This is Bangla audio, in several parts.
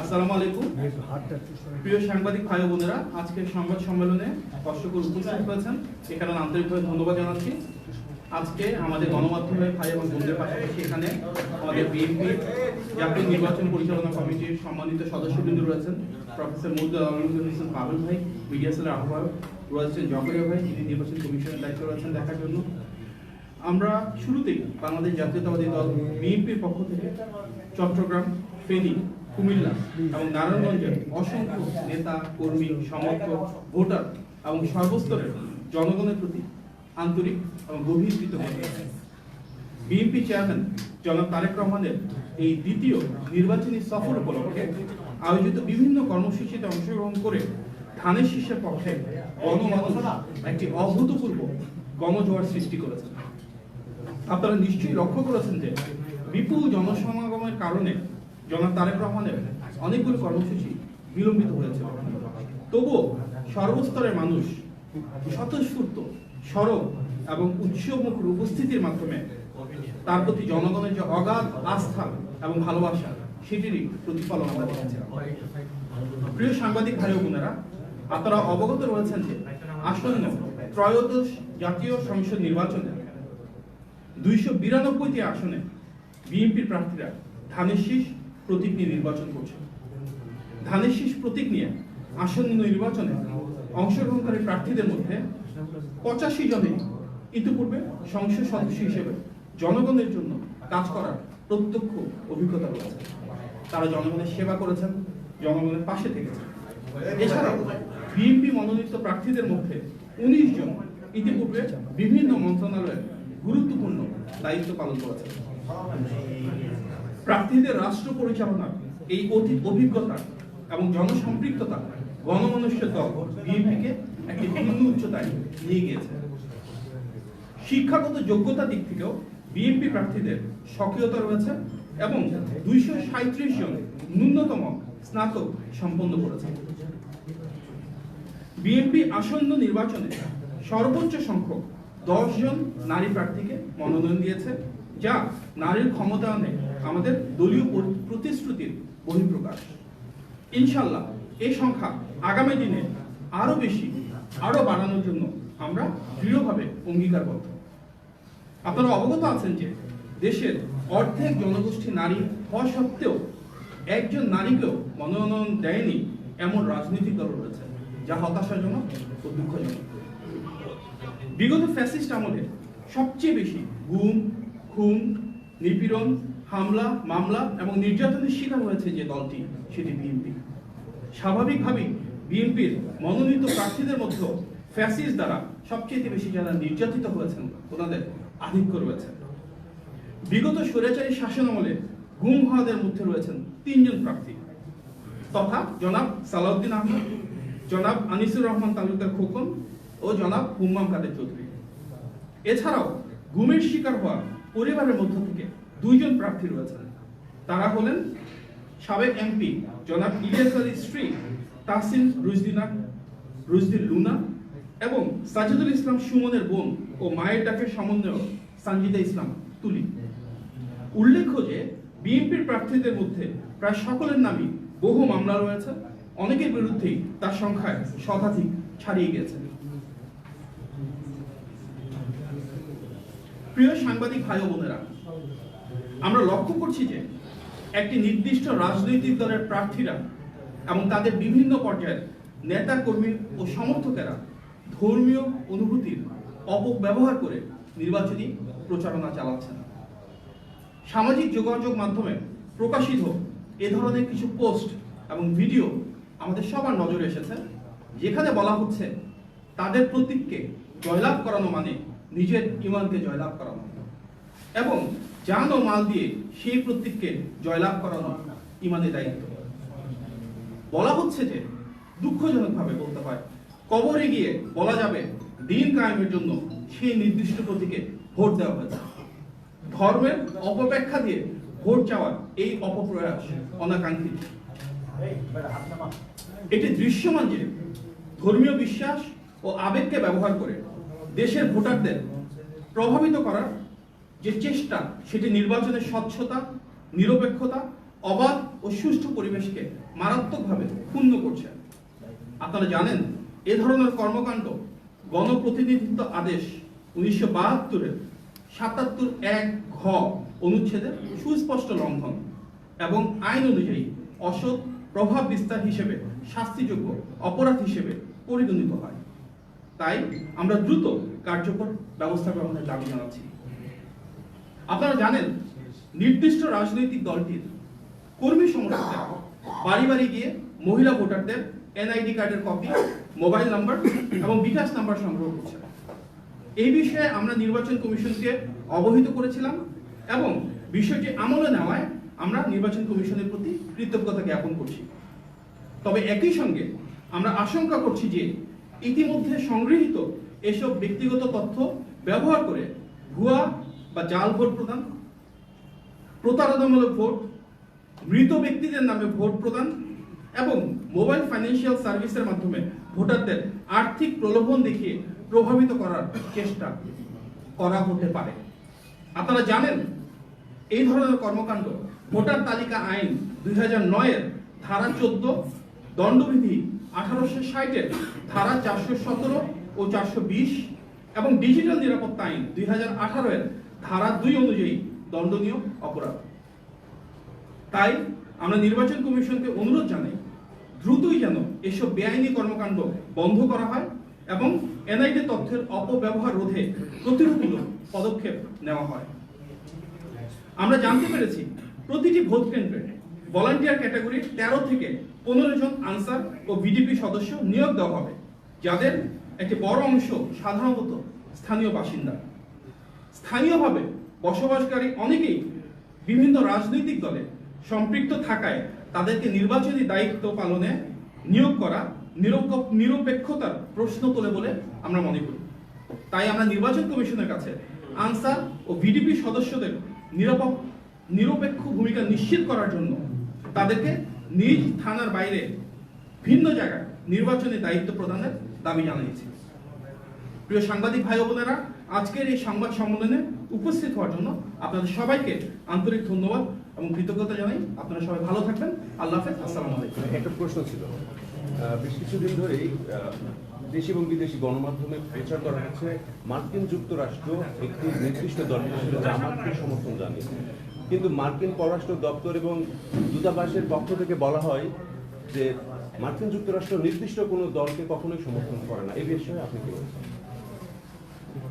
আসসালামু আলাইকুম। প্রিয় সাংবাদিক ভাই বোনেরা আজকের সংবাদ সম্মেলনে দর্শকর উপস্থিত হয়েছেন এখানে আন্তরিকভাবে ধন্যবাদ জানাচ্ছি। আজকে আমাদের গণমাধ্যমের ভাই এবং বোনদের পাশাপাশি এখানে আমাদের বিএনপি জাতীয় নির্বাচন পরিচালনা কমিটির সম্মানিত সদস্যবৃন্দ রয়েছেন। প্রফেসর মুদ্দুল আলম হোসেন পাবেল ভাই, মিডিয়া সেলের আহ্বায়ক রয়েছেন জকরিয়া ভাই, যিনি নির্বাচন কমিশনের দায়িত্ব রয়েছেন দেখার জন্য। আমরা শুরুতেই বাংলাদেশ জাতীয়তাবাদী দল বিএনপির পক্ষ থেকে চট্টগ্রাম ফেনী কুমিল্লা এবং নারায়ণগঞ্জের অসংখ্য নেতা, কর্মী, সমর্থক, ভোটার এবং সর্বস্তরের জনগণের প্রতি আন্তরিক এবং গভীর কৃতজ্ঞতা। বিএনপি চেয়ারম্যান জনাব তারেক রহমানের এই দ্বিতীয় নির্বাচনী সফর উপলক্ষে আয়োজিত বিভিন্ন কর্মসূচিতে অংশগ্রহণ করে ধানের শীর্ষের পক্ষে গণমানুষ একটি অভূতপূর্ব গণজোয়ার সৃষ্টি করেছেন। আপনারা নিশ্চয়ই লক্ষ্য করেছেন যে বিপুল জনসমাগমের কারণে জনাব তারেক রহমানের অনেকগুলো কর্মসূচি বিলম্বিত হয়েছে। তবুও সর্বস্তরের মানুষ স্বতঃস্ফূর্ত, সরব এবং উৎসমুখর উপস্থিতির মাধ্যমে তার প্রতি জনগণের যে অগাধ আস্থা এবং ভালোবাসা, সেটিরই প্রতিফলন আমরা দেখেছি। প্রিয় সাংবাদিক ভাই বোনেরা, আপনারা অবগত রয়েছেন যে আসন্ন ত্রয়োদশ জাতীয় সংসদ নির্বাচনে দুইশো বিরানব্বইটি আসনে বিএনপির প্রার্থীরা ধানের শীষ প্রতীক নিয়ে নির্বাচন করছে ধানের শীষ প্রতীক নিয়ে আসন্ন নির্বাচনে অংশগ্রহণকারী প্রার্থীদের মধ্যে পঁচাশি জনে ইতিপূর্বে সংসদ সদস্য হিসেবে জনগণের জন্য কাজ করার প্রত্যক্ষ অভিজ্ঞতা রয়েছে। তারা জনগণের সেবা করেছেন, জনগণের পাশে থেকেছেন। এছাড়াও বিএনপি মনোনীত প্রার্থীদের মধ্যে উনিশ জন ইতিপূর্বে বিভিন্ন মন্ত্রণালয়ে গুরুত্বপূর্ণ দায়িত্ব পালন করেছেন। প্রার্থীদের রাষ্ট্র পরিচালনার এই অতীত অভিজ্ঞতা এবং জনসম্পৃক্ততা গণমনুষ্যের দল বিএনপিকে একটি ভিন্ন উচ্চতায় নিয়ে গিয়েছে। শিক্ষাগত যোগ্যতা দিক থেকেও বিএনপি প্রার্থীদের সক্রিয়তা রয়েছে এবং দুইশো সাঁত্রিশ জন ন্যূনতম স্নাতক সম্পন্ন করেছে। বিএনপি আসন্ন নির্বাচনে সর্বোচ্চ সংখ্যক দশ জন নারী প্রার্থীকে মনোনয়ন দিয়েছে, যা নারীর ক্ষমতায়নে আমাদের দলীয় প্রতিশ্রুতির বহিঃপ্রকাশ। ইনশাল্লাহ, এই সংখ্যা আগামী দিনে আরও বেশি, আরও বাড়ানোর জন্য আমরা দৃঢ়ভাবে অঙ্গীকারবদ্ধ। আপনারা অবগত আছেন যে দেশের অর্ধেক জনগোষ্ঠী নারী হওয়া সত্ত্বেও একজন নারীকেও মনোনয়ন দেয়নি এমন রাজনৈতিক দল রয়েছে, যা হতাশাজনক ও দুঃখজনক। বিগত ফ্যাসিস্ট আমলে সবচেয়ে বেশি গুম, খুন, নিপীড়ন হামলা, মামলা এবং নির্যাতনের শিকার হয়েছে যে দলটি, সেটি বিএনপি। স্বাভাবিকভাবেই বিএনপির মনোনীত প্রার্থীদের মধ্যে ফ্যাসিস দ্বারা সবচেয়ে বেশি যারা নির্যাতিত হয়েছেন, ওনাদের আধিক্য রয়েছে। বিগত স্বৈরাচারী শাসন আমলে গুম হওয়াদের মধ্যে রয়েছেন তিনজন প্রার্থী। তথা জনাব সালাউদ্দিন আহমদ, জনাব আনিসুর রহমান তালুকদার খোকন ও জনাব হুম্মাম কাদের চৌধুরী। এছাড়াও গুমের শিকার হওয়া পরিবারের মধ্য থেকে দুইজন প্রার্থী রয়েছেন তারা হলেন সাবেক এমপি জনাব ইলিয়াস আলীর স্ত্রী তাহসিন রুজদিনা রুজদিন লুনা এবং সাজিদুল ইসলাম সুমনের বোন ও মায়ের ডাকের সমন্বয়ক সঞ্জিদা ইসলাম তুলি। উল্লেখ্য যে বিএনপির প্রার্থীদের মধ্যে প্রায় সকলের নামই বহু মামলা রয়েছে। অনেকের বিরুদ্ধেই তার সংখ্যায় শতাধিক ছাড়িয়ে গেছে প্রিয় সাংবাদিক ভাই বোনেরা আমরা লক্ষ্য করছি যে একটি নির্দিষ্ট রাজনৈতিক দলের প্রার্থীরা এবং তাদের বিভিন্ন পর্যায়ের নেতা, কর্মী ও সমর্থকেরা ধর্মীয় অনুভূতির অপব্যবহার করে নির্বাচনী প্রচারণা চালাচ্ছেন। সামাজিক যোগাযোগ মাধ্যমে প্রকাশিত এ ধরনের কিছু পোস্ট এবং ভিডিও আমাদের সবার নজরে এসেছে, যেখানে বলা হচ্ছে, তাদের প্রতীককে জয়লাভ করানো মানে নিজের ইমানকে জয়লাভ করানো। এবং জান ও মাল দিয়ে সেই প্রতীককে জয়লাভ করানো ইমানের দায়িত্ব। বলা হচ্ছে যে দুঃখজনকভাবে বলতে হয়, কবরে গিয়ে বলা যাবে দিন কায়েমের জন্য সেই নির্দিষ্ট প্রতীকে ভোট দেওয়া হয়েছে। ধর্মের অপব্যাখ্যা দিয়ে ভোট চাওয়ার এই অপপ্রয়াস অনাকাঙ্ক্ষিত। এটি দৃশ্যমান যে ধর্মীয় বিশ্বাস ও আবেগকে ব্যবহার করে দেশের ভোটারদের প্রভাবিত করার যে চেষ্টা, সেটি নির্বাচনের স্বচ্ছতা, নিরপেক্ষতা, অবাধ ও সুষ্ঠু পরিবেশকে মারাত্মকভাবে ক্ষুণ্ণ করছে। আপনারা জানেন, এ ধরনের কর্মকাণ্ড, গণপ্রতিনিধিত্ব আদেশ উনিশশো বাহাত্তরের সাতাত্তর এক ঘ অনুচ্ছেদের সুস্পষ্ট লঙ্ঘন এবং আইন অনুযায়ী অসৎ প্রভাব বিস্তার হিসেবে শাস্তিযোগ্য অপরাধ হিসেবে পরিগণিত হয়। তাই আমরা দ্রুত কার্যকর ব্যবস্থা গ্রহণের দাবি জানাচ্ছি। আপনারা জানেন, নির্দিষ্ট রাজনৈতিক দলটির কর্মী সমর্থকরা বাড়ি বাড়ি গিয়ে মহিলা ভোটারদের এনআইডি কার্ডের কপি, মোবাইল নাম্বার এবং বিকাশ নাম্বার সংগ্রহ করছে এই বিষয়ে আমরা নির্বাচন কমিশনকে অবহিত করেছিলাম এবং বিষয়টি আমলে নেওয়ায় আমরা নির্বাচন কমিশনের প্রতি কৃতজ্ঞতা জ্ঞাপন করছি। তবে একই সঙ্গে আমরা আশঙ্কা করছি যে ইতিমধ্যে সংগৃহীত এসব ব্যক্তিগত তথ্য ব্যবহার করে ভুয়া বা জাল ভোট প্রদান, প্রতারণামূলক ভোট, মৃত ব্যক্তিদের নামে ভোট প্রদান এবং মোবাইল ফাইন্যান্সিয়াল সার্ভিসের মাধ্যমে ভোটারদের আর্থিক প্রলোভন দেখিয়ে প্রভাবিত করার চেষ্টা করা হতে পারে। আপনারা জানেন, এই ধরনের কর্মকাণ্ড, ভোটার তালিকা আইন দুই হাজার নয়ের ধারা চোদ্দ, দণ্ডবিধি আঠারোশো ষাটের ধারা চারশো সতেরো ও চারশো বিশ এবং ডিজিটাল নিরাপত্তা আইন দুই হাজার আঠারোয়ের ধারা দুই অনুযায়ী দণ্ডনীয় অপরাধ। তাই আমরা নির্বাচন কমিশনকে অনুরোধ জানাই, দ্রুতই যেন এসব বেআইনি কর্মকাণ্ড বন্ধ করা হয় এবং এনআইডি তথ্যের অপব্যবহার রোধে প্রতিরূপমূলক পদক্ষেপ নেওয়া হয়। আমরা জানতে পেরেছি, প্রতিটি ভোট কেন্দ্রে ভলান্টিয়ার ক্যাটাগরির তেরো থেকে পনেরো জন আনসার ও বিডিপি সদস্য নিয়োগ দেওয়া হবে, যাদের একটি বড় অংশ সাধারণত স্থানীয় বাসিন্দা। স্থানীয়ভাবে বসবাসকারী অনেকেই বিভিন্ন রাজনৈতিক দলে সম্পৃক্ত থাকায় তাদেরকে নির্বাচনী দায়িত্ব পালনে নিয়োগ করা নিরপ- নিরপেক্ষতার প্রশ্ন তোলে বলে আমরা মনে করি। তাই আমরা নির্বাচন কমিশনের কাছে আনসার ও ভিডিপি সদস্যদের নিরপেক্ষ নিরপেক্ষ ভূমিকা নিশ্চিত করার জন্য তাদেরকে নিজ থানার বাইরে ভিন্ন জায়গায় নির্বাচনী দায়িত্ব প্রদানের দাবি জানিয়েছি। প্রিয় সাংবাদিক ভাই বোনেরা আজকের এই সংবাদ সম্মেলনে উপস্থিত হওয়ার জন্য আপনাদের সবাইকে আন্তরিক ধন্যবাদ এবং কৃতজ্ঞতা জানাই। আপনারা সবাই ভালো থাকবেন। আল্লাহ হাফেজ। আসসালামু আলাইকুম। একটা প্রশ্ন ছিল। বেশ কিছুদিন ধরেই দেশি এবং বিদেশি গণমাধ্যমে প্রচার করা হচ্ছে মার্কিন যুক্তরাষ্ট্র একটি নির্দিষ্ট দল হিসেবে জামাতকে সমর্থন জানিয়েছে কিন্তু মার্কিন পররাষ্ট্র দপ্তর এবং দূতাবাসের পক্ষ থেকে বলা হয় যে মার্কিন যুক্তরাষ্ট্র নির্দিষ্ট কোনো দলকে কখনোই সমর্থন করে না। এই বিষয়ে আপনি কি বলছেন?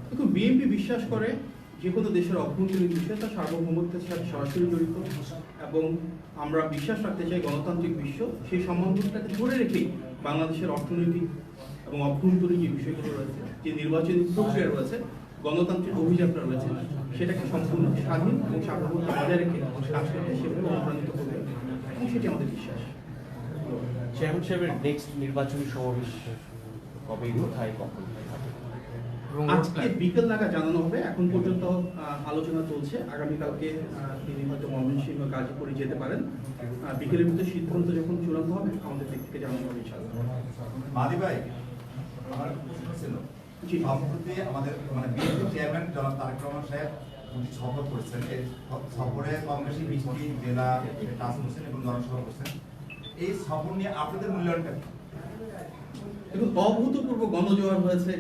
দেখুন বিএনপি বিশ্বাস করে যে কোনো দেশের অভ্যন্তরীণ বিষয়ে তার সার্বভৌমত্বের সাথে সরাসরি জড়িত। এবং আমরা বিশ্বাস রাখতে চাই গণতান্ত্রিক বিশ্ব সেই সম্বন্ধটাকে ধরে রেখেই বাংলাদেশের অর্থনৈতিক এবং অভ্যন্তরীণ যে বিষয়গুলো রয়েছে, যে নির্বাচনী প্রক্রিয়া রয়েছে, গণতান্ত্রিক অভিযাত্রা রয়েছে, সেটাকে সম্পূর্ণ স্বাধীন এবং সার্বভৌমত্ব বজায় রেখে কাজ করতে সেভাবে অনুপ্রাণিত করবে। এবং সেটি আমাদের বিশ্বাস। চেয়ারম্যান সাহেবের নেক্সট নির্বাচনী সমাবেশ কবে, কোথায়, কখন? আজকে বিকেল নাগাদ জানানো হবে। এখন পর্যন্ত আলোচনা চলছে। আগামীকালকে তিনি হয়তো ময়মনসিংহ গাজীপুরে যেতে পারেন। বিকেলের মধ্যে সিদ্ধান্ত যখন চূড়ান্ত হবে আমাদের দিক থেকে জানানো হবে ইনশাআল্লাহ। মাদি ভাই আমার প্রশ্ন ছিল সম্প্রতি আমাদের মানে বিএনপি চেয়ারম্যান জনাব তারেক রহমান সাহেব উনি সফর করেছেন। এই সফরে কম বেশি বিশটি জেলা টাচ করছেন এবং জনসভা করছেন। এই সফর নিয়ে আপনাদের মূল্যায়নটা কি? অভূতপূর্ব গণজোয়ার হয়েছে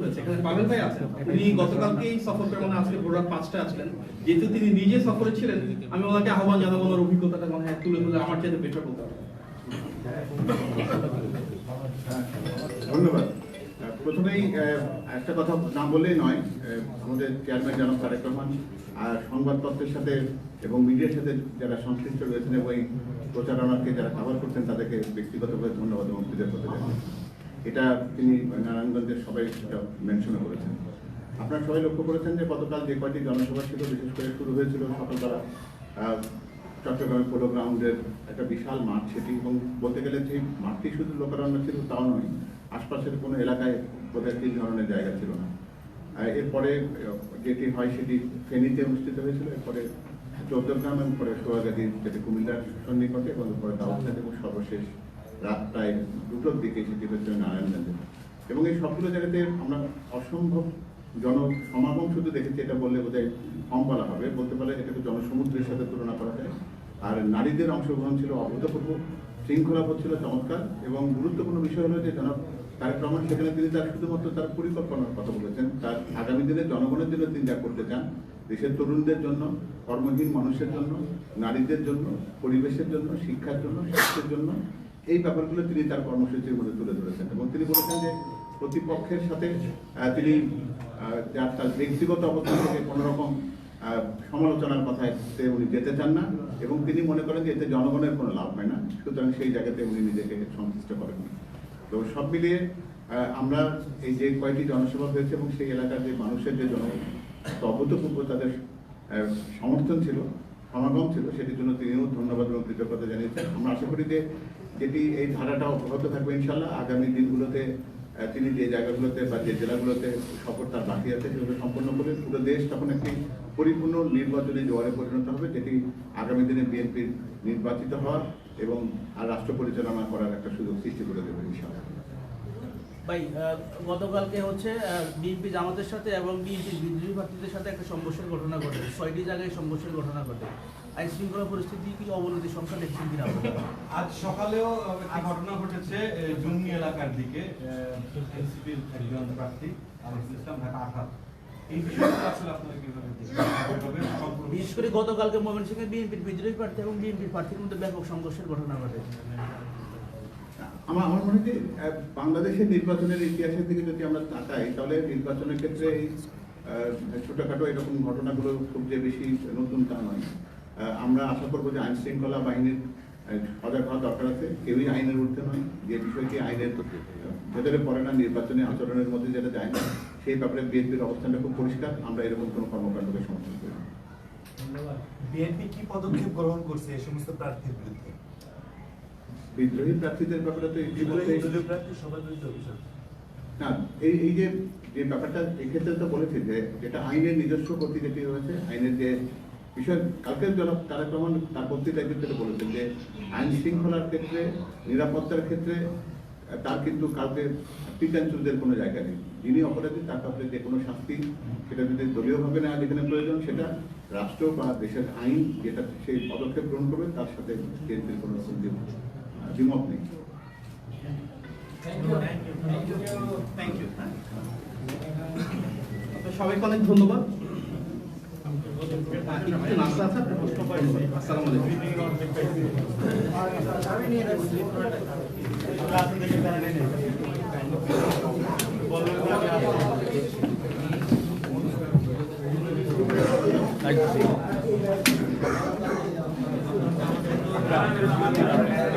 হয়েছে। এখানে ভাই আছেন। তিনি মানে আজকে ভোর রাত পাঁচটা যেহেতু তিনি নিজে সফরে ছিলেন, আমি ওনাকে আহ্বান জানাব ওনার অভিজ্ঞতাটা মনে হয় তুলে আমার চাইতে বেটার বলতে ধন্যবাদ। প্রথমেই একটা কথা না বললেই নয় আমাদের চেয়ারম্যান তারেক রহমান আর সংবাদপত্রের সাথে এবং মিডিয়ার সাথে যারা সংশ্লিষ্ট রয়েছেন এবং প্রচারণাকে যারা কভার করছেন, তাদেরকে ব্যক্তিগতভাবে ধন্যবাদ এবং এটা তিনি নারায়ণগঞ্জের সবাই মেনশন করেছেন। আপনারা সবাই লক্ষ্য করেছেন যে গতকাল যে কয়টি জনসভা ছিল, বিশেষ করে শুরু হয়েছিল সকালবেলা চট্টগ্রামের পোলো গ্রাউন্ডের একটা বিশাল মাঠ সেটি, এবং বলতে গেলে যে মাঠটি শুধু লোকারণ্য ছিল তাও নয়, আশপাশের কোনো এলাকায় বোধহয় তিন ধরনের জায়গা ছিল না। এরপরে যেটি হয় সেটি ফেনীতে অনুষ্ঠিত হয়েছিল, এরপরে চৌদ্দগ্রাম এবং পরে সোহাগাদি যেটি কুমিল্লার সন্নিকটে এবং পরে দাউদখান এবং সর্বশেষ রাত প্রায় দুটোর দিকে সেটি হচ্ছে নারায়ণগঞ্জে এবং এই সবগুলো জায়গাতে আমরা অসম্ভব জন সমাগম শুধু দেখেছি, এটা বললে বোধহয় কম বলা হবে। বলতে পারে এটাকে জনসমুদ্রের সাথে তুলনা করা যায়। আর নারীদের অংশগ্রহণ ছিল অভূতপূর্ব, শৃঙ্খলাবোধ ছিল চমৎকার এবং গুরুত্বপূর্ণ বিষয় হলো যে জনাব তারেক সেখানে তিনি তার শুধুমাত্র তার পরিকল্পনার কথা বলেছেন। তার আগামী দিনে জনগণের জন্য তিনি যা করতে চান, দেশের তরুণদের জন্য, কর্মহীন মানুষের জন্য, নারীদের জন্য, পরিবেশের জন্য, শিক্ষার জন্য, স্বাস্থ্যের জন্য এই ব্যাপারগুলো তিনি তার কর্মসূচির মধ্যে তুলে ধরেছেন এবং তিনি বলেছেন যে প্রতিপক্ষের সাথে তিনি যার তার ব্যক্তিগত অবস্থান থেকে কোনো রকম আহ, সমালোচনার কথায় উনি যেতে চান না এবং তিনি মনে করেন যে এতে জনগণের কোনো লাভ হয় না। সুতরাং সেই জায়গাতে উনি নিজেকে সন্তুষ্ট করেন তো সব মিলিয়ে আমরা এই যে কয়টি জনসভা হয়েছে এবং সেই এলাকার যে মানুষের যে জন অভূতপূর্ব তাদের সমর্থন ছিল সমাগম ছিল সেটির জন্য তিনিও ধন্যবাদ এবং কৃতজ্ঞতা জানিয়েছেন। আমরা আশা করি যে যেটি এই ধারাটা অব্যাহত থাকবে ইনশাল্লাহ আগামী দিনগুলোতে তিনি যে জায়গাগুলোতে বা যে জেলাগুলোতে সফর তার বাকি আছে সেগুলো সম্পন্ন করে পুরো দেশ তখন একটি পরিপূর্ণ নির্বাচনী জোয়ারে পরিণত হবে, যেটি আগামী দিনে বিএনপির নির্বাচিত হওয়ার এবং আর রাষ্ট্র পরিচালনা করার একটা সুযোগ সৃষ্টি করে দেবে ইনশাল্লাহ ভাই গতকালকে হচ্ছে বিএনপি জামাতের সাথে এবং বিএনপির বিদ্রোহী প্রার্থীদের সাথে একটা সংঘর্ষের ঘটনা ঘটে। ছয়টি জায়গায় সংঘর্ষের ঘটনা ঘটে। আইন শৃঙ্খলা পরিস্থিতি কি অবনতি সংখ্যা দেখছেন কিনা? আজ সকালেও একটি ঘটনা ঘটেছে জঙ্গি এলাকার দিকে এনসিপির একজন প্রার্থী ইসলাম ঢাকা সম্পূর্ণ বিশেষ করে গতকালকে ময়মনসিংহে বিএনপির বিদ্রোহী প্রার্থী এবং বিএনপির প্রার্থীর মধ্যে ব্যাপক সংঘর্ষের ঘটনা ঘটে। আমার আমার মনে হয় বাংলাদেশের নির্বাচনের ইতিহাসের দিকে যদি আমরা তাকাই, তাহলে নির্বাচনের ক্ষেত্রে এই ছোটখাটো এরকম ঘটনাগুলো খুব যে বেশি নতুন তা নয়। আমরা আশা করব যে আইন শৃঙ্খলা বাহিনীর সজাগ হওয়া দরকার আছে। কেউই আইনের ঊর্ধ্বে নয়। যে বিষয়টি আইনের ভেতরে পড়ে না, নির্বাচনী আচরণের মধ্যে যেটা যায় না, সেই ব্যাপারে বিএনপির অবস্থানটা খুব পরিষ্কার। আমরা এরকম কোনো কর্মকাণ্ডকে সমর্থন করি বিএনপি কি পদক্ষেপ গ্রহণ করছে এই সমস্ত প্রার্থীর বিরুদ্ধে? বিদ্রোহী প্রার্থীদের ব্যাপারে তো না এই এই যে যে ব্যাপারটা এক্ষেত্রে তো বলেছি যে যেটা আইনের নিজস্ব যেটি রয়েছে আইনের যে বিষয় কালকে জনাব তারেক রহমান তার বক্তৃতার ক্ষেত্রে বলেছেন যে আইন শৃঙ্খলার ক্ষেত্রে নিরাপত্তার ক্ষেত্রে তার কিন্তু কাউকে পিক কোনো জায়গা নেই। যিনি অপরাধী তার কাছে যে কোনো শাস্তি সেটা যদি দলীয়ভাবে নেওয়া যেখানে প্রয়োজন সেটা রাষ্ট্র বা দেশের আইন যেটা সেই পদক্ষেপ গ্রহণ করবে তার সাথে বিএনপির কোনো রকম দ্বিমত নেই। সবাইকে অনেক ধন্যবাদ। Thank you.